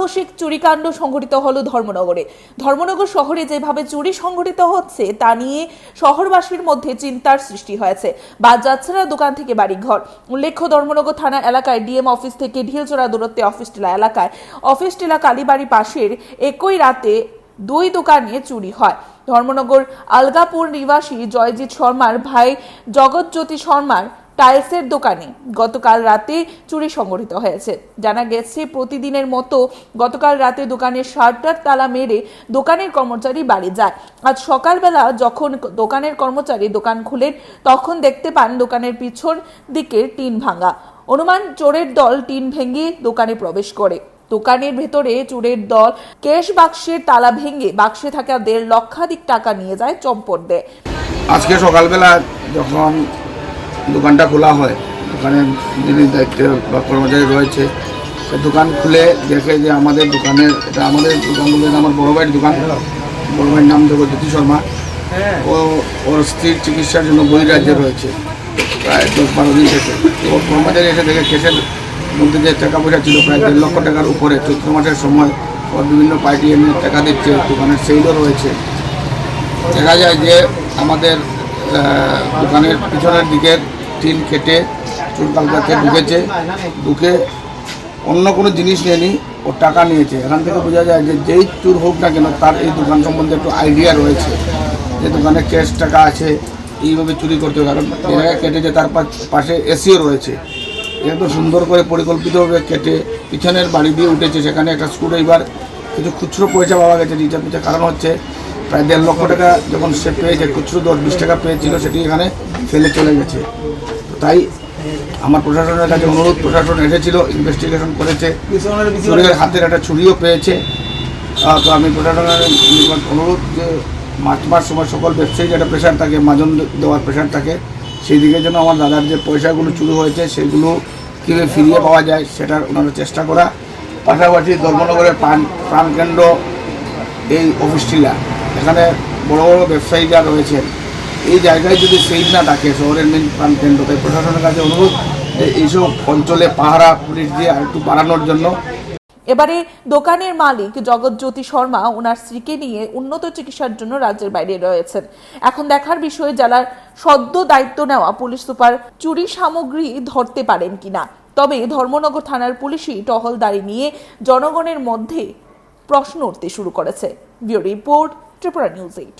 সাহসিক চুরিকাণ্ড সংঘটিত হলো ধর্মনগরে। ধর্মনগর শহরে যেভাবে চুরি সংঘটিত হচ্ছে, তা নিয়ে শহরবাসীর মধ্যে চিন্তার সৃষ্টি হয়েছে। বাদ যাচ্ছে না দোকান থেকে বাড়িঘর। উল্লেখ্য, ধর্মনগর থানা এলাকায় ডিএম অফিস থেকে ঢিলচড়া দূরত্বে অফিস টিলা এলাকায়। অফিস টিলা কালীবাড়ি পাশের একই রাতে দুই দোকানে চুরি হয়। ধর্মনগর আলগাপুর নিবাসী জয়জিৎ শর্মার ভাই জগৎজ্যোতি শর্মার টাইলসের দোকানে গতকাল রাতে চুরি সংঘটিত হয়েছে। জানা গেছে, প্রতিদিনের মতো গতকাল রাতে দোকানের শার্টার তালা মেরে দোকানের কর্মচারী বাড়ি যায়। আজ সকালবেলা যখন দোকানের কর্মচারী দোকান খুলেন, তখন দেখতে পান দোকানের পিছন দিকে টিন ভাঙা। অনুমান, চোরের দল টিন ভেঙে দোকানে প্রবেশ করে। দোকানের ভেতরে চোরের দল ক্যাশ বাক্সের তালা ভেঙে বাক্সে থাকা দেড় লক্ষাধিক টাকা নিয়ে যায় চম্পট দেয়। আজকে সকালবেলা যখন দোকানটা খোলা হয়। দোকানের যিনি দায়িত্বে বা কর্মচারী রয়েছে দোকান খুলে দেখে যে আমাদের দোকানের, এটা আমাদের দোকান বলতে আমার বড় ভাইয়ের দোকান। বড় ভাইয়ের নাম জগজ্যোতি শর্মা। ও, ওর স্ত্রীর চিকিৎসার জন্য বহিরাজ্যে রয়েছে, প্রায় দশ বারো দিন থেকে। ওর কর্মচারী এসে দেখে কেসের মধ্যে যে টাকা পয়সা ছিল, প্রায় দেড় লক্ষ টাকার উপরে, চৈত্র মাসের সময় ওর বিভিন্ন পার্টি এমনি টাকা দিচ্ছে, দোকানের সেইলও রয়েছে। দেখা যায় যে আমাদের দোকানের পিছনের দিকের টিন কেটে চুলকালকাতে ঢুকেছে, ঢুকে অন্য কোনো জিনিস নেয়নি, ও টাকা নিয়েছে। এখান থেকে বোঝা যায় যে যেই চুর হোক না কেন, তার এই দোকান সম্বন্ধে একটু আইডিয়া রয়েছে। যে দোকানে ক্যাশ টাকা আছে, এইভাবে চুরি করতে কারণ জায়গায় কেটেছে, তার পাশে এসিও রয়েছে। একদম সুন্দর করে পরিকল্পিতভাবে কেটে পিছনের বাড়ি দিয়ে উঠেছে। সেখানে একটা স্ক্রু এবার কিছু খুচরো পয়সা পাওয়া গেছে রিচা পিছা কারণ হচ্ছে, প্রায় দেড় লক্ষ টাকা যখন সে পেয়েছে, খুচরো দশ বিশ টাকা পেয়েছিল, সেটি এখানে ফেলে চলে গেছে। তাই আমার প্রশাসনের কাছে অনুরোধ, প্রশাসন এসেছিল ইনভেস্টিগেশন করেছে চোরের হাতের একটা ছুরিও পেয়েছে। তো আমি প্রশাসনের অনুরোধ যে মার্চ মাস সময় সকল ব্যবসায়ীর একটা প্রেশার থাকে, মাজন দেওয়ার প্রেশার থাকে সেই দিকে জন্য আমার দাদার যে পয়সাগুলো চুরি হয়েছে, সেগুলো কীভাবে ফিরিয়ে পাওয়া যায়, সেটার ওনারা চেষ্টা করা। পাশাপাশি ধর্মনগরের প্রাণ, প্রাণকেন্দ্র, এই অফিসটিলা এখানে বড় বড় ব্যবসায়ীরা রয়েছেন এই জায়গায় যদি সেইড না থাকে, শহরের মেন প্রাণ কেন্দ্র, তাই প্রশাসনের কাছে অনুরোধ এইসব অঞ্চলে পাহারা, পুলিশ দিয়ে আর একটু বাড়ানোর জন্য। এবারে দোকানের মালিক জগৎজ্যোতি শর্মা ওনার স্ত্রীকে নিয়ে উন্নত চিকিৎসার জন্য রাজ্যের বাইরে রয়েছেন। এখন দেখার বিষয়ে জেলার সদ্য দায়িত্ব নেওয়া পুলিশ সুপার চুরি সামগ্রী ধরতে পারেন কিনা। তবে ধর্মনগর থানার পুলিশই টহলদারি নিয়ে জনগণের মধ্যে প্রশ্ন উঠতে শুরু করেছে। Bureau report, Tripura news eight.